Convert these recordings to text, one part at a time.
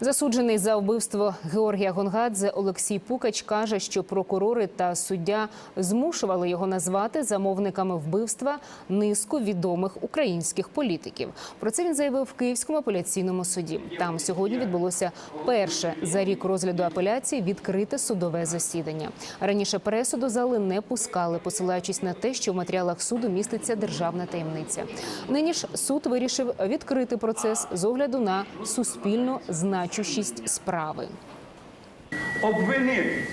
Засуджений за вбивство Георгія Гонгадзе Олексій Пукач каже, що прокурори та суддя змушували його назвати замовниками вбивства низку відомих українських політиків. Про це він заявив в Київському апеляційному суді. Там сьогодні відбулося перше за рік розгляду апеляції відкрите судове засідання. Раніше пресу до зали не пускали, посилаючись на те, що в матеріалах суду міститься державна таємниця. Нині ж суд вирішив відкрити процес з огляду на суспільну значущість справи. обвинити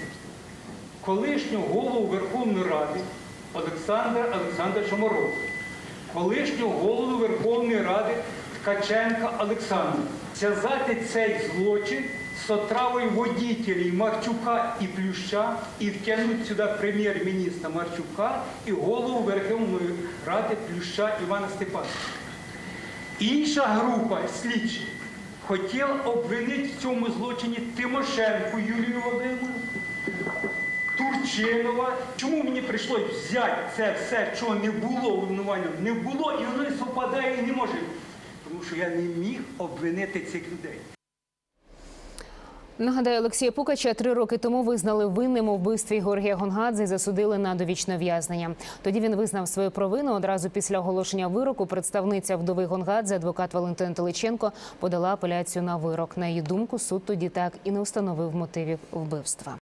колишнього голову Верховної Ради Олександра Олександровича Мороза, колишнього голову Верховної Ради Ткаченка Олександра, зв'язати цей злочин з отравою водітелів Марчука і Плюща і втягнути сюди прем'єр-міністра Марчука і голову Верховної Ради Плюща Івана Степановича. Інша група слідчих хотіла обвинити в цьому злочині Тимошенко Юлію Володимирівну, Турчинова. Чому мені прийшлося взяти це все, чого не було обвинування? Не було і воно і совпадає і не може. Тому що я не міг обвинити цих людей. Нагадаю, Олексія Пукача три роки тому визнали винним у вбивстві Георгія Гонгадзе і засудили на довічне в'язнення. Тоді він визнав свою провину. Одразу після оголошення вироку представниця вдови Гонгадзе, адвокат Валентина Теличенко, подала апеляцію на вирок. На її думку, суд тоді так і не встановив мотивів вбивства.